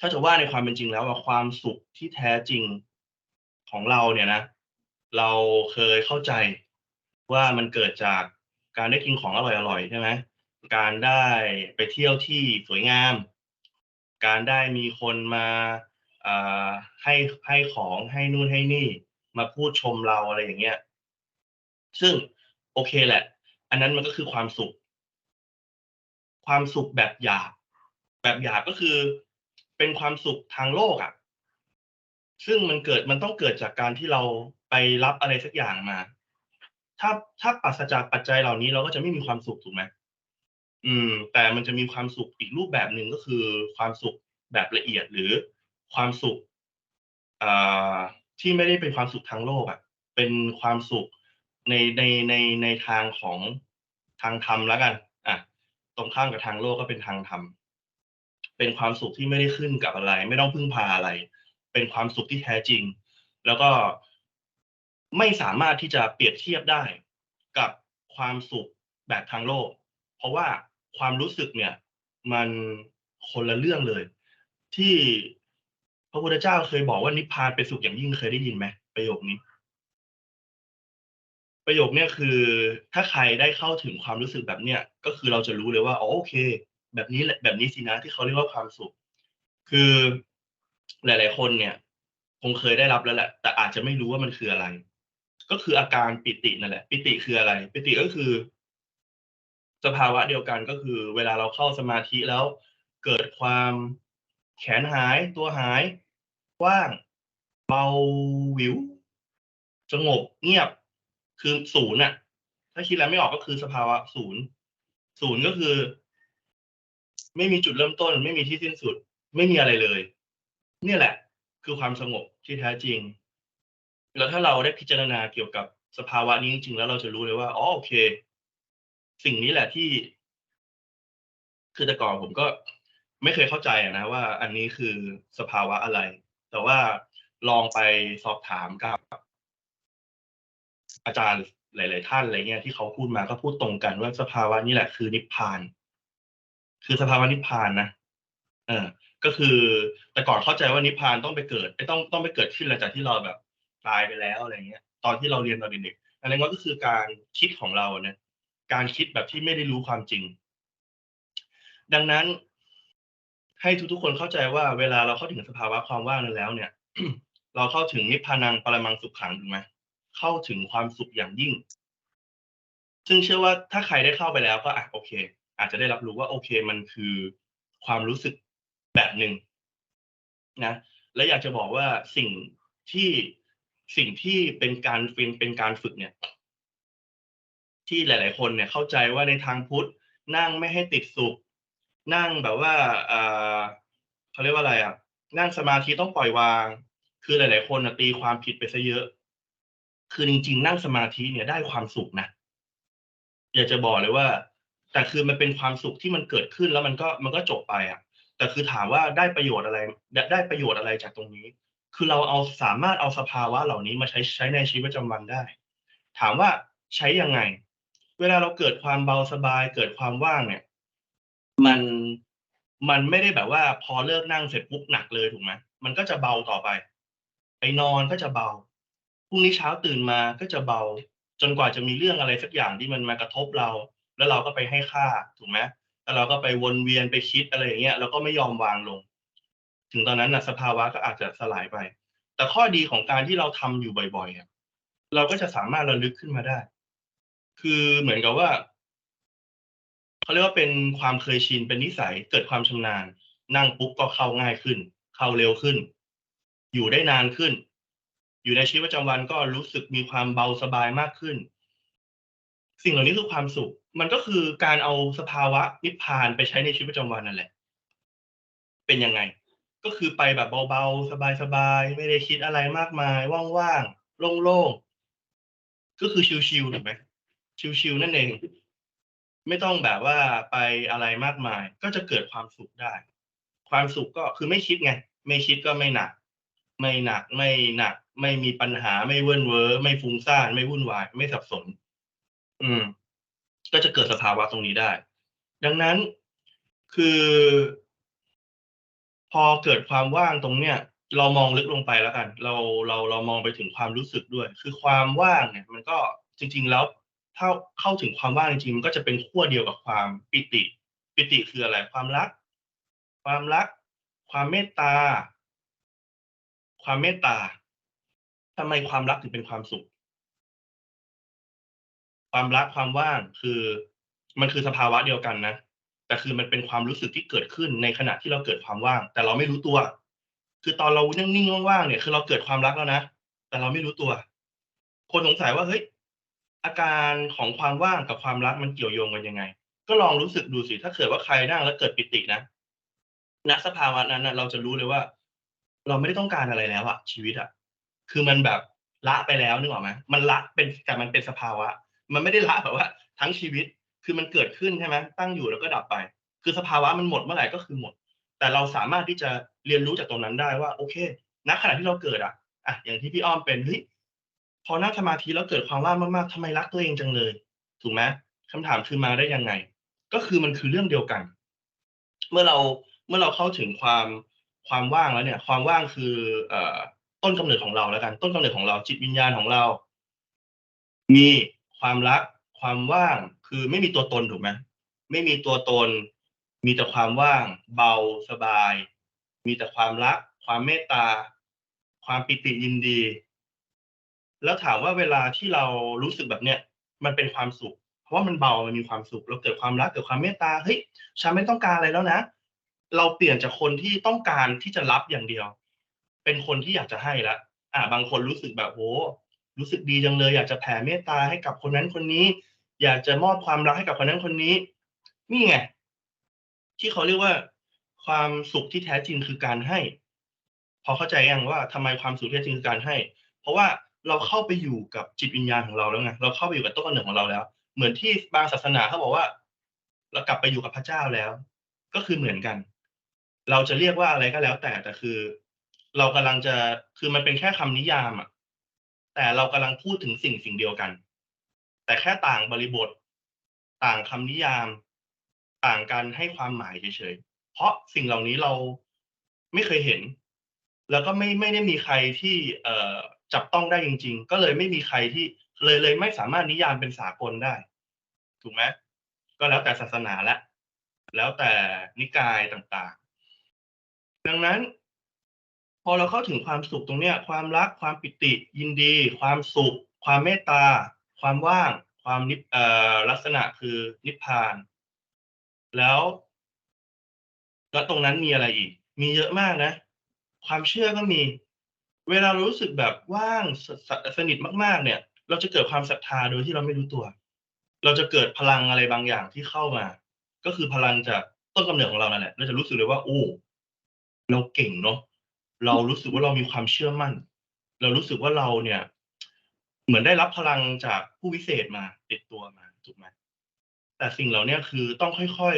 ถ้าจะว่าในความเป็นจริงแล้วอะความสุขที่แท้จริงของเราเนี่ยนะ เราเคยเข้าใจว่ามันเกิดจากการได้กินของอร่อยๆใช่ไหมการได้ไปเที่ยวที่สวยงาม การได้มีคนมาอ่าให้ให้ของให้นู่นให้นี่ มาพูดชมเราอะไรอย่างเงี้ย ซึ่งโอเคแหละ อันนั้นมันก็คือความสุข ความสุขแบบหยาบแบบหยาบก็คือ เป็นความสุขทางโลกอะ่ะ ซึ่งมันเกิดมันต้องเกิดจากการที่เราไปรับอะไรสักอย่างมา ถ้าถ้าปราศจากปัจจัยเหล่านี้เราก็จะไม่มีความสุขถูกไหมอืม แต่มันจะมีความสุขอีกรูปแบบหนึ่งก็คือ ความสุขแบบละเอียดหรือความสุขอ่าที่ไม่ได้เป็นความสุขทางโลกอะ่ะ เป็นความสุขในในในในทางของทางธรรมแล้วกัน อะ ตรงข้ามกับทางโลกก็เป็นทางธรรม เป็นความสุขที่ไม่ได้ขึ้นกับอะไร ไม่ต้องพึ่งพาอะไร เป็นความสุขที่แท้จริง แล้วก็ไม่สามารถที่จะเปรียบเทียบได้กับความสุขแบบทางโลก เพราะว่าความรู้สึกเนี่ย มันคนละเรื่องเลย ที่พระพุทธเจ้าเคยบอกว่านิพพานเป็นสุขอย่างยิ่งเคยได้ยินไหมประโยคนี้ ประโยคเนี้ยคือ ถ้าใครได้เข้าถึงความรู้สึกแบบเนี้ยก็คือเราจะรู้เลยว่าอ๋อโอเค แบบนี้แหละแบบนี้สินะที่เขาเรียกว่าความสุข คือหลาย ๆ คนเนี่ย คงเคยได้รับแล้วแหละ แต่อาจจะไม่รู้ว่ามันคืออะไร ก็คืออาการปิตินั่นแหละ ปิติคืออะไร ปิติก็คือ สภาวะเดียวกันก็คือ เวลาเราเข้าสมาธิแล้ว เกิดความแขนหายตัวหายว่างเบาวิวสงบเงียบคือศูนย์น่ะถ้าคิดอะไรไม่ออกก็คือสภาวะศูนย์ศูนย์ก็คือ ไม่มีจุดเริ่มต้น ไม่มีที่สิ้นสุด ไม่มีอะไรเลย เนี่ยแหละ คือความสงบที่แท้จริง แล้วถ้าเราได้พิจารณาเกี่ยวกับสภาวะนี้จริงๆแล้วเราจะรู้เลยว่าอ๋อโอเค สิ่งนี้แหละที่ คือแต่ก่อนผมก็ไม่เคยเข้าใจนะว่า อันนี้คือสภาวะอะไร แต่ว่าลองไปสอบถามกับ อาจารย์หลาย ๆ ท่านอะไรเงี้ยที่เขาพูดมาก็พูดตรงกันว่าสภาวะนี้แหละคือนิพพาน คือสภาวะนิพพานนะเออก็คือแต่ก่อนเข้าใจว่านิพพานต้องไปเกิดไม่ต้องต้องไปเกิดขึ้นหลังจากที่เราแบบตายไปแล้วอะไรเงี้ย ตอนที่เราเรียนตอนเด็กอันนั้นก็คือการคิดของเราเนี่ยการคิดแบบที่ไม่ได้รู้ความจริง ดังนั้น ให้ทุกๆคนเข้าใจว่าเวลาเราเข้าถึงสภาวะความว่างนั้นแล้ว เนี่ย เราเข้าถึงนิพพานังปรมังสุขขังถูกไหมเข้าถึงความสุขอย่างยิ่ง ซึ่งเชื่อว่าถ้าใครได้เข้าไปแล้วก็อะโอเค อาจจะได้รับรู้ว่าโอเคมันคือความรู้สึกแบบหนึ่งนะและอยากจะบอกว่าสิ่งที่สิ่งที่เป็นการฟินเป็นการฝึกเนี่ย ที่หลาย ๆ คนเนี่ยเข้าใจว่าในทางพุทธนั่งไม่ให้ติดสุข นั่งแบบว่าเขาเรียกว่าอะไรอะ นั่งสมาธิต้องปล่อยวาง คือหลาย ๆ คนตีความผิดไปซะเยอะ คือจริง ๆ นั่งสมาธิเนี่ยได้ความสุขนะอยากจะบอกเลยว่า แต่คือมันเป็นความสุขที่มันเกิดขึ้นแล้วมันก็มันก็จบไปอะแต่คือถามว่าได้ประโยชน์อะไรได้ประโยชน์อะไรจากตรงนี้ คือเราเอาสามารถเอาสภาวะเหล่านี้มาใช้ใช้ในชีวิตประจำวันได้ ถามว่าใช้ยังไง เวลาเราเกิดความเบาสบาย เกิดความว่างเนี่ย มันมันไม่ได้แบบว่า พอเลิกนั่งเสร็จปุ๊บหนักเลยถูกไหมมันก็จะเบาต่อไปไปนอนก็จะเบาพรุ่งนี้เช้าตื่นมาก็จะเบา จนกว่าจะมีเรื่องอะไรสักอย่างที่มันมากระทบเรา แล้วเราก็ไปให้ค่าถูกไหมแล้วเราก็ไปวนเวียนไปคิดอะไรอย่างเงี้ยแล้วก็ไม่ยอมวางลง ถึงตอนนั้นนะสภาวะก็อาจจะสลายไป แต่ข้อดีของการที่เราทำอยู่บ่อยๆเราก็จะสามารถระลึกขึ้นมาได้ คือเหมือนกับว่าเขาเรียกว่าเป็นความเคยชินเป็นนิสัยเกิดความชำนาญ นั่งปุ๊บก็เข้าง่ายขึ้น เข้าเร็วขึ้น อยู่ได้นานขึ้น อยู่ในชีวิตประจำวันก็รู้สึกมีความเบาสบายมากขึ้น สิ่งเหล่านี้คือความสุข มันก็คือการเอาสภาวะนิพพานไปใช้ในชีวิตประจำวันนั่นแหละ เป็นยังไง ก็คือไปแบบเบาๆ สบายๆ ไม่ได้คิดอะไรมากมาย ว่างๆ โล่งๆ ก็คือชิวๆถูกไหมชิวๆนั่นเอง ไม่ต้องแบบว่าไปอะไรมากมาย ก็จะเกิดความสุขได้ ความสุขก็คือไม่คิดไง ไม่คิดก็ไม่หนัก ไม่หนัก ไม่หนัก ไม่มีปัญหา ไม่เวิ้นเว้อ ไม่ฟุ้งซ่าน ไม่วุ่นวาย ไม่สับสน อืม ก็จะเกิดสภาวะตรงนี้ได้ ดังนั้นคือ พอเกิดความว่างตรงเนี้ยเรามองลึกลงไปแล้วกัน เราเราเรามองไปถึงความรู้สึกด้วย คือความว่างเนี่ย มันก็จริง ๆ แล้วถ้าเข้าถึงความว่างจริงๆมันก็จะเป็นขั้วเดียวกับความปิติ ปิติคืออะไร ความรัก ความรัก ความเมตตา ความเมตตาทำไมความรักถึงเป็นความสุข ความรักความว่างคือมันคือสภาวะเดียวกันนะแต่คือมันเป็นความรู้สึกที่เกิดขึ้นในขณะที่เราเกิดความว่าง แต่เราไม่รู้ตัว คือตอนเรานิ่งๆว่างๆเนี่ยคือเราเกิดความรักแล้วนะแต่เราไม่รู้ตัว คนสงสัยว่าเฮ้ยอาการของความว่างกับความรักมันเกี่ยวโยงกันยังไง ก็ลองรู้สึกดูสิถ้าเกิดว่าใครนั่งแล้วเกิดปิตินะณสภาวะนั้นเราจะรู้เลยว่า เราไม่ได้ต้องการอะไรแล้วอะชีวิตอะคือมันแบบละไปแล้วนึกออกไหมมันละเป็นแต่มันเป็นสภาวะ มันไม่ได้ละแบบว่า ทั้งชีวิตคือมันเกิดขึ้นใช่ไหมตั้งอยู่แล้วก็ดับไป คือสภาวะมันหมดเมื่อไหร่ก็คือหมด แต่เราสามารถที่จะเรียนรู้จากตรงนั้นได้ว่าโอเคณขณะที่เราเกิดอะอะอย่างที่พี่อ้อมเป็นเฮ้ยพอนั่งสมาธิแล้วเกิดความว่างมากๆทำไมรักตัวเองจังเลย ถูกไหมคำถามคือมาได้ยังไง ก็คือมันคือเรื่องเดียวกัน เมื่อเราเมื่อเราเข้าถึงความความว่างแล้วเนี่ย ความว่างคือเอ่อต้นกำเนิดของเราแล้วกัน ต้นกำเนิดของเราจิตวิญญาณของเรา มี ความรัก ความว่าง คือไม่มีตัวตนถูกไหมไม่มีตัวตน มีแต่ความว่าง เบาสบาย มีแต่ความรัก ความเมตตา ความปิติยินดี แล้วถามว่าเวลาที่เรารู้สึกแบบเนี้ยมันเป็นความสุข เพราะว่ามันเบา มันมีความสุข เราเกิดความรัก เกิดความเมตตา เฮ้ย ฉันไม่ต้องการอะไรแล้วนะ เราเปลี่ยนจากคนที่ต้องการที่จะรับอย่างเดียว เป็นคนที่อยากจะให้ละ อ่า บางคนรู้สึกแบบโห รู้สึกดีจังเลย อยากจะแผ่เมตตาให้กับคนนั้นคนนี้ อยากจะมอบความรักให้กับคนนั้นคนนี้ นี่ไงที่เขาเรียกว่า ความสุขที่แท้จริงคือการให้ พอเข้าใจยังว่าทำไมความสุขที่แท้จริงคือการให้ เพราะว่าเราเข้าไปอยู่กับจิตวิญญาณของเราแล้วไงเราเข้าไปอยู่กับต้นกำเนิดของเราแล้ว เหมือนที่บางศาสนาเขาบอกว่า เรากลับไปอยู่กับพระเจ้าแล้ว ก็คือเหมือนกัน เราจะเรียกว่าอะไรก็แล้วแต่แต่คือ เรากำลังจะคือมันเป็นแค่คำนิยามอะ แต่เรากำลังพูดถึงสิ่งสิ่งเดียวกัน แต่แค่ต่างบริบท ต่างคำนิยาม ต่างการให้ความหมายเฉยๆ เพราะสิ่งเหล่านี้เราไม่เคยเห็น แล้วก็ไม่ไม่ได้มีใครที่เอ่อจับต้องได้จริง ๆ ก็เลยไม่มีใครที่เลยเลยไม่สามารถนิยามเป็นสากลได้ ถูกไหมก็แล้วแต่ศาสนาละ แล้วแต่นิกายต่างๆ ดังนั้น อเราเข้าถึงความสุขตรงเนี้ย ความรักความปิติ ยินดี ความสุข ความเมตตา ความว่าง ความนิเอ่อลักษณะคือนิพพาน แล้วแล้วตรงนั้นมีอะไรอีก มีเยอะมากนะ ความเชื่อก็มี เวลารู้สึกแบบว่างสสนิทมาก ๆ เนี่ย เราจะเกิดความศรัทธาโดยที่เราไม่รู้ตัว เราจะเกิดพลังอะไรบางอย่างที่เข้ามา ก็คือพลังจากต้นกำเนิดของเรานั่นแหละเราจะรู้สึกเลยว่า โอ้ เราเก่งเนาะ เรารู้สึกว่าเรามีความเชื่อมั่น เรารู้สึกว่าเราเนี่ย เหมือนได้รับพลังจากผู้วิเศษมาติดตัวมาถูกไหมแต่สิ่งเหล่าเนี้ยคือต้องค่อย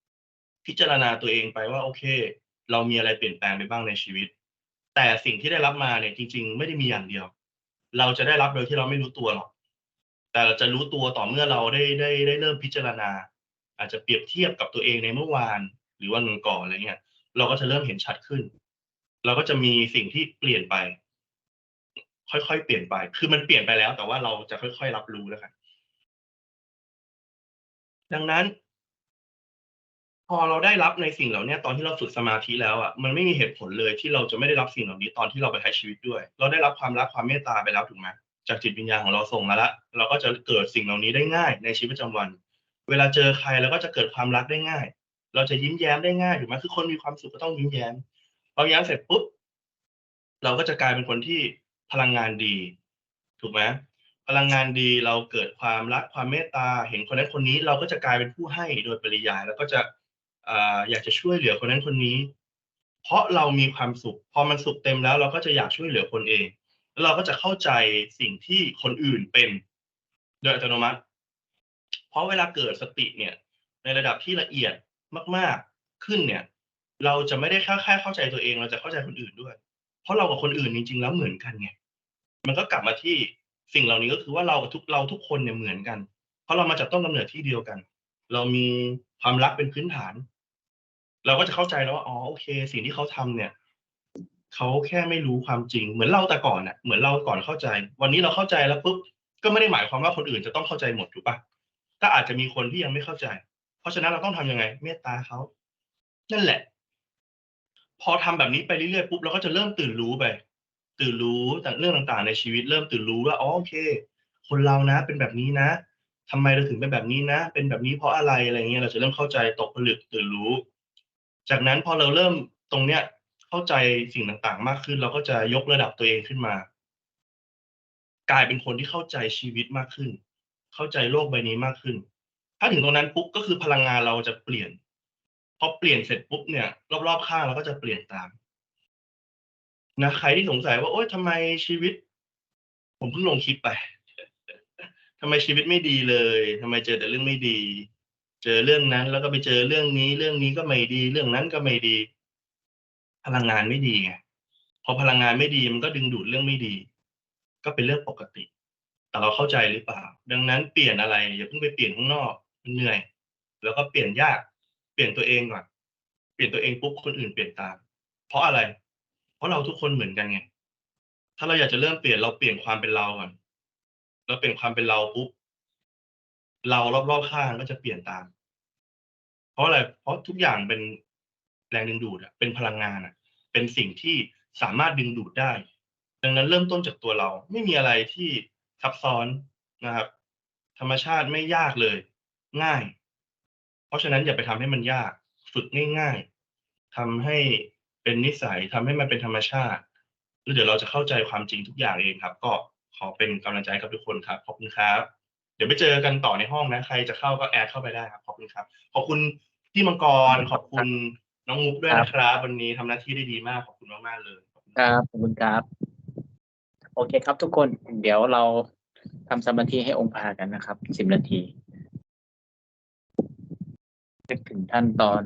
ๆ พิจารณาตัวเองไปว่า โอเค เรามีอะไรเปลี่ยนแปลงไปบ้างในชีวิต แต่สิ่งที่ได้รับมาเนี่ย จริง ๆ ไม่ได้มีอย่างเดียว เราจะได้รับโดยที่เราไม่รู้ตัวหรอกแต่เราจะรู้ตัวต่อเมื่อเราได้ได้ได้เริ่มพิจารณา อาจจะเปรียบเทียบกับตัวเองในเมื่อวาน หรือวันก่อนอะไรเงี้ยเราก็จะเริ่มเห็นชัดขึ้น เราก็จะมีสิ่งที่เปลี่ยนไป ค่อยๆเปลี่ยนไป คือมันเปลี่ยนไปแล้ว แต่ว่าเราจะค่อยๆรับรู้แล้วกันดังนั้น พอเราได้รับในสิ่งเหล่านี้ตอนที่เราฝึกสมาธิแล้วอะมันไม่มีเหตุผลเลยที่เราจะไม่ได้รับสิ่งเหล่านี้ตอนที่เราไปใช้ชีวิตด้วย เราได้รับความรักความเมตตาไปแล้วถูกไหมจากจิตวิญญาณของเราส่งมาล้วเราก็จะเกิดสิ่งเหล่านี้ได้ง่าย ในชีวิตประจำวัน เวลาเจอใครเราก็จะเกิดความรักได้ง่าย เราจะยิ้มแย้มได้ง่ายถูกไหมคือคนมีความสุขก็ต้องยิ้มแย้ม พอยิ้มเสร็จปุ๊บเราก็จะกลายเป็นคนที่พลังงานดี ถูกไหมพลังงานดีเราเกิดความรักความเมตตา เห็นคนนั้นคนนี้เราก็จะกลายเป็นผู้ให้โดยปริยาย แล้วก็จะอ่าอยากจะช่วยเหลือคนนั้นคนนี้ เพราะเรามีความสุข พอมันสุขเต็มแล้ว เราก็จะอยากช่วยเหลือคนเอง แล้วเราก็จะเข้าใจสิ่งที่คนอื่นเป็นโดยอัตโนมัติ เพราะเวลาเกิดสติเนี่ย ในระดับที่ละเอียดมาก ๆขึ้นเนี่ย เราจะไม่ได้แค่แค่เข้าใจตัวเอง เราจะเข้าใจคนอื่นด้วย เพราะเรากับคนอื่นจริง ๆ แล้วเหมือนกันไงมันก็กลับมาที่สิ่งเหล่านี้ก็คือว่าเรากับทุกเราทุกคนเนี่ยเหมือนกัน เพราะเรามาจากต้นกำเนิดที่เดียวกัน เรามีความรักเป็นพื้นฐาน เราก็จะเข้าใจแล้วว่าอ๋อโอเค สิ่งที่เขาทำเนี่ยเขาแค่ไม่รู้ความจริง เหมือนเราแต่ก่อนน่ะเหมือนเราก่อนเข้าใจ วันนี้เราเข้าใจแล้วปุ๊บก็ไม่ได้หมายความว่าคนอื่นจะต้องเข้าใจหมดถูกปะก็อาจจะมีคนที่ยังไม่เข้าใจ เพราะฉะนั้นเราต้องทำยังไง เมตตาเขานั่นแหละ พอทำแบบนี้ไปเรื่อยๆปุ๊บเราก็จะเริ่มตื่นรู้ไป ตื่นรู้แต่เรื่องต่างๆ ในชีวิต เริ่มตื่นรู้ว่าอ๋อโอเค คนเรานะ เป็นแบบนี้นะทำไมเราถึงเป็นแบบนี้นะ เป็นแบบนี้เพราะอะไรอะไรเงี้ยเราจะเริ่มเข้าใจตกผลึกตื่นรู้ จากนั้นพอเราเริ่มตรงเนี้ยเข้าใจสิ่งต่างๆ มากขึ้น เราก็จะยกระดับตัวเองขึ้นมา กลายเป็นคนที่เข้าใจชีวิตมากขึ้น เข้าใจโลกใบนี้มากขึ้น ถ้าถึงตรงนั้นปุ๊บก็คือพลังงานเราจะเปลี่ยน พอเปลี่ยนเสร็จปุ๊บเนี่ยรอบๆข้างเราก็จะเปลี่ยนตามนะใครที่สงสัยว่าโอ๊ยทำไมชีวิต ผมเพิ่งลงคลิปไปทำไมชีวิตไม่ดีเลยทำไมเจอแต่เรื่องไม่ดี เจอเรื่องนั้น แล้วก็ไปเจอเรื่องนี้ เรื่องนี้ก็ไม่ดี เรื่องนั้นก็ไม่ดี พลังงานไม่ดีไงพอพลังงานไม่ดีมันก็ดึงดูดเรื่องไม่ดี ก็เป็นเรื่องปกติ แต่เราเข้าใจหรือเปล่า ดังนั้นเปลี่ยนอะไรอย่าเพิ่งไปเปลี่ยนข้างนอกมันเหนื่อย แล้วก็เปลี่ยนยาก เปลี่ยนตัวเองก่อน เปลี่ยนตัวเองปุ๊บคนอื่นเปลี่ยนตาม เพราะอะไร เพราะเราทุกคนเหมือนกันไง ถ้าเราอยากจะเริ่มเปลี่ยนเราเปลี่ยนความเป็นเราก่อน เราเปลี่ยนความเป็นเราปุ๊บ เรารอบๆข้างก็จะเปลี่ยนตาม เพราะอะไร เพราะทุกอย่างเป็นแรงดึงดูดอะเป็นพลังงานอะเป็นสิ่งที่สามารถดึงดูดได้ ดังนั้นเริ่มต้นจากตัวเรา ไม่มีอะไรที่ซับซ้อนนะครับ ธรรมชาติไม่ยากเลย ง่าย เพราะฉะนั้นอย่าไปทำให้มันยาก ฝึกง่ายๆทำให้เป็นนิสัยทำให้มันเป็นธรรมชาติ แล้วเดี๋ยวเราจะเข้าใจความจริงทุกอย่างเองครับ ก็ขอเป็นกำลังใจให้กับทุกคนครับ ขอบคุณครับ เดี๋ยวไปเจอกันต่อในห้องนะ ใครจะเข้าก็แอดเข้าไปได้ครับ ขอบคุณครับ ขอบคุณพี่มังกร ขอบคุณน้องมุกด้วยนะครับ วันนี้ทำหน้าที่ได้ดีมาก ขอบคุณมากๆเลยขอบคุณครับ ขอบคุณครับ โอเคครับทุกคน เดี๋ยวเราทำสมาธิให้องค์พระกันนะครับ สิบนาที นึกถึงท่านตอน